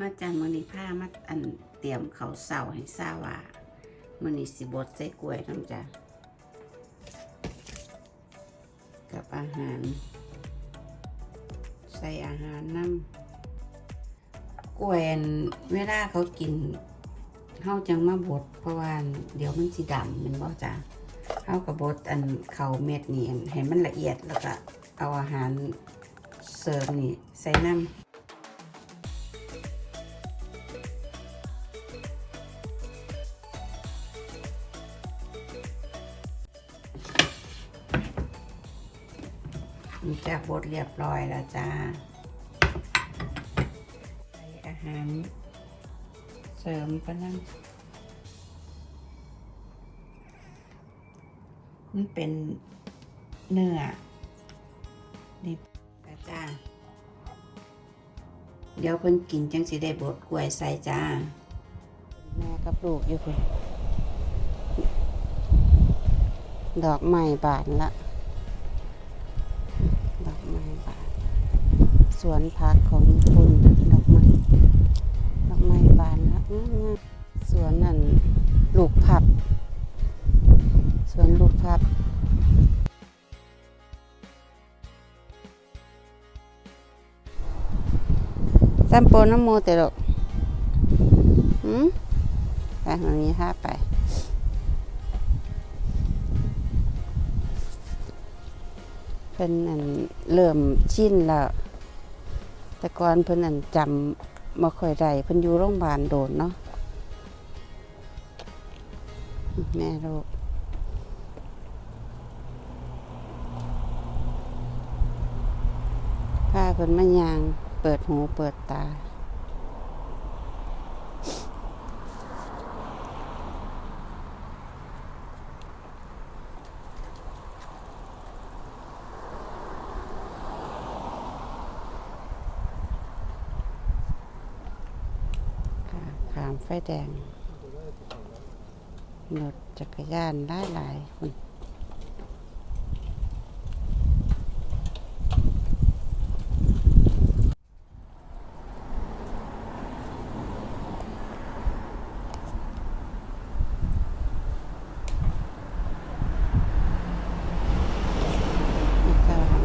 มาจันมือนี้ามาอันเตรียมเขาเช้าให้ซาว่ามือนี้สิบดใส่กล้วยน้ำจ้ะกับอาหาร ใส่อาหารน้ำกล้วยอันเวลาเขากินเฮาจังมาบดเพราะว่าเดี๋ยวมันสิดำมันบ่จ้ะเฮากับบดอันเขาเม็ดนี่อันให้มันละเอียดแล้วก็เอาอาหารเสริมนี่ใส่น้ำ นี่จะบดเรียบร้อยแล้วจ้า ใส่อาหาร เสริมปนั่นมันเป็นเนื้อดิบจ้า เดี๋ยวเพิ่นกินจังสิได้บดกล้วยใส่จ้า แม่กับลูกอยู่คุณดอกไม้บานละ สวนพักของญี่ปุ่นดอกไม้ดอกไม้บานนะงามๆสวนนั่นลูกพับสวนลูกพับแซมโปน้ำโมเตลกหืมไปมันมีห้าไปเพิ่นอันเริ่มชินแล้ว แต่ก่อนเพิ่นอันจำมาค่อยได้เพิ่นอยู่โรงพยาบาลโดนเนาะแม่ลูกพาเพิ่นมายาง เปิดหูเปิดตา ค่ะขาม ไฟแดงรถจักรยานหลายหลายๆคนอีกข้างหลัง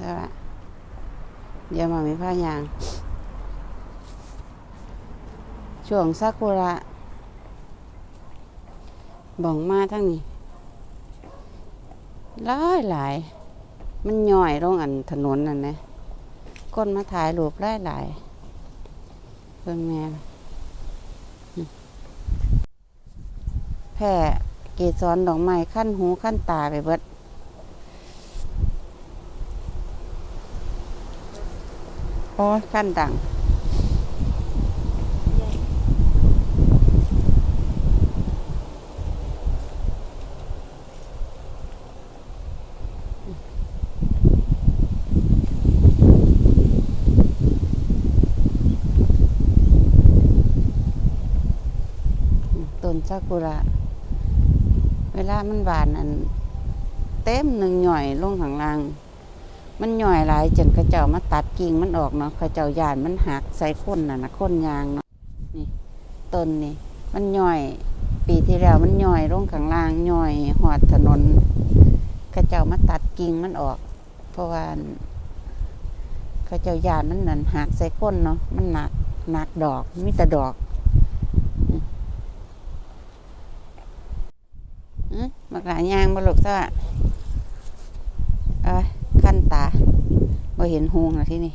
แล้วอะ เดี๋ยวมามีผ้ายาง ช่วงซากุระบ่องมาทั้งนี้หลายหลาย มันย่อยลงอันถนนนั่นนะก้นมาถ่ายรูปหลายหลายเพิ่นแม่แพ่เกสรดอกไม้ขั้นหูขั้นตาไปเบิด อ้ขั้นดังต้นซากุระ เวลามันบานอัน เต็มหนึ่งหน่อยลงข้างล่าง มันหน่อยหลายจนเขาเจ้ามาตัดกิ่งมันออกเนาะเขาเจ้ายานมันหักใส่ค้นน่ะนะค้นยางเนาะนี่ต้นนี่มันหน่อย ปีที่แล้วมันหน่อยลงข้างล่างหน่อยหอดถนนเขาเจ้ามาตัดกิ่งมันออก เพราะว่าเขาเจ้ายานมันนั่นหักใส่ค้นเนาะมันหนักหนักดอกมีแต่ดอกอืมมากหลายยางบลุกซะอ้ย ขั้นตาบ่เห็นหงแล้วที่นี่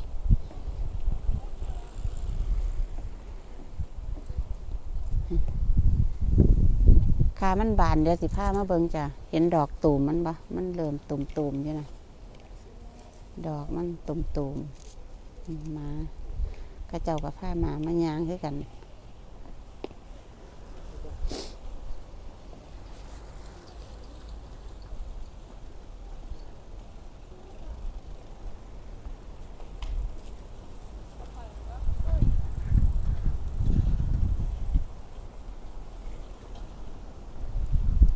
ขามันบานเดี๋ยวสิผ้ามาเบิงจ้ะเห็นดอกตูมมันปะมันเริ่มตุ่มตูมๆอยู่นะดอกมันตุ่มตูมมมาเข้าเจ้ากับผ้ามามายางคือกัน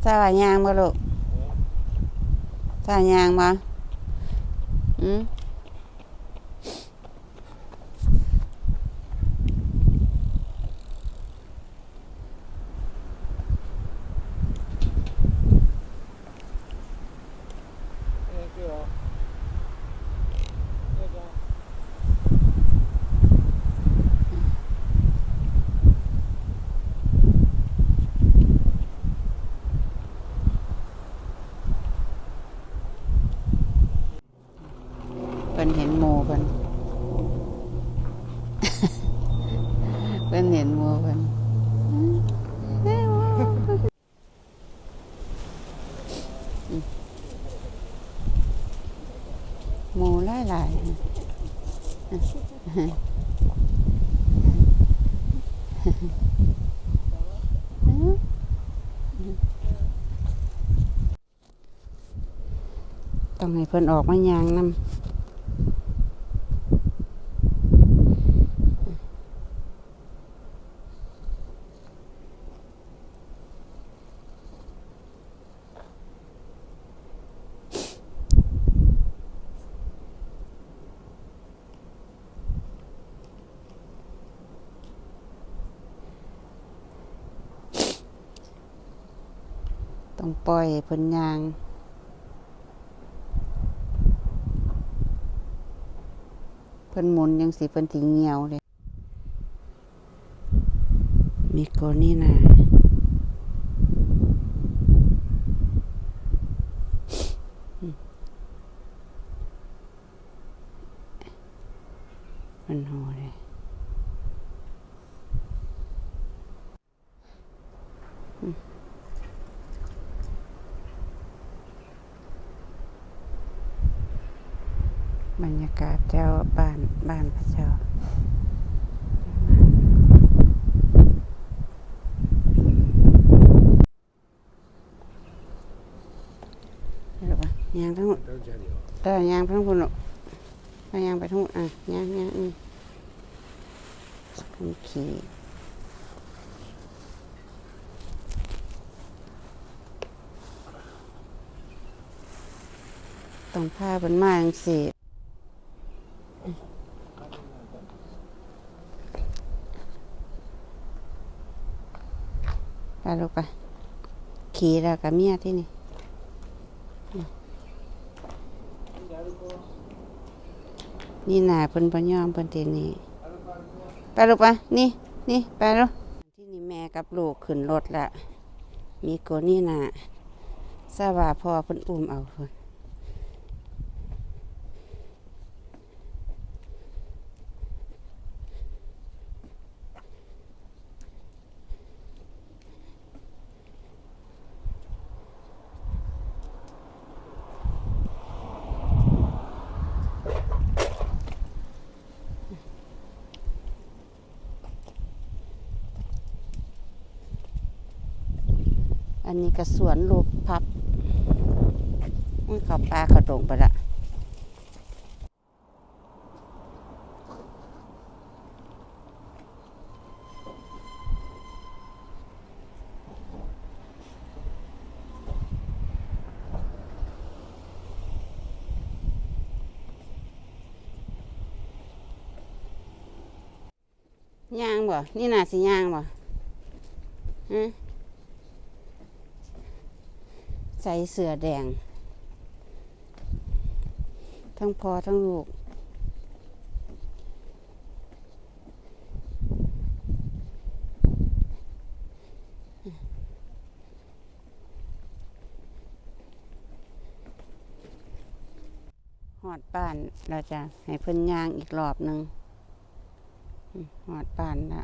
สวัสดียางบ่ลูกสตายางมาอืม那个， เพิ่นเห็นมูเพิ่นมหมูหลายหลายต้องให้เพิ่นออกมายางนำ ต้องปล่อยเพิ่นยางเพิ่นหมุนยังสิเพิ่นสิเหี่ยวเลยมีโกนี่นะมันโหเลย บรรยากาศเจ้าบ้านบ้านพระเจ้าย่างทั้งหมดแต่ยางทั้งคนหรอยางไปทั้งหมดอะยางยางอืมโอเคต้องผ้าเนมาอย่างสี่ ไปลูกไป ขี่แล้วกับเมียที่นี่นี่หนาเพิ่นพยอมเพิ่นทีนี้ไปลูกไปนี่นี่ไปลูกที่นี่แม่กับลูกขึ้นรถละมีโกนี่หนาทราบว่าพ่อเพิ่นอุ้มเอาเพิ่น อันนี้ก็สวนลูกพับอุ้ยเขาปลาเขาดงไปละย่างบ่ นี่น่าสิย่างบ่ฮะ ใส่เสื้อแดง ทั้งพ่อทั้งลูก หอดป่านเราจะให้เพิ่นยางอีกรอบหนึ่งหอดป่านละ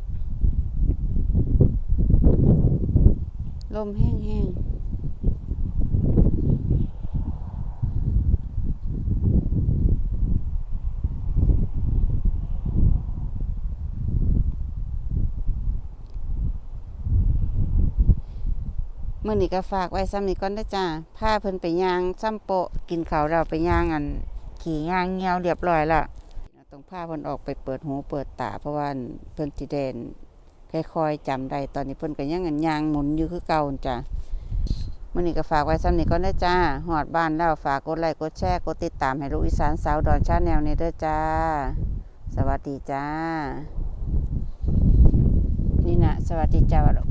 ลมแห้งๆ มื่อนี้ก็ฝากไว้ซ้ำนี้ก่อนนะจ้าพาเพิ่นไปย่างซ้ำโปะกินเขาเราไปย่างอัน ขี่ย่างเงี้ยวเรียบร้อยละต้องพาเพิ่นออกไปเปิดหูเปิดตา เพราะว่าเพิ่นสิเดนค่อยๆจำได้ตอนนี้เพิ่นก็ยังอันย่างหมุนอยู่คือเก่าจ้ะมื่อนี้ก็ฝากไว้ซ้ำนี้ก็ได้อจ้าหอดบ้านแล้วฝากกดไลค์กดแชร์กดติดตามให้ลูกอีสานสาวดอนชาแนลในเด้อจ้า สวัสดีจ้านี่นะสวัสดีจ้า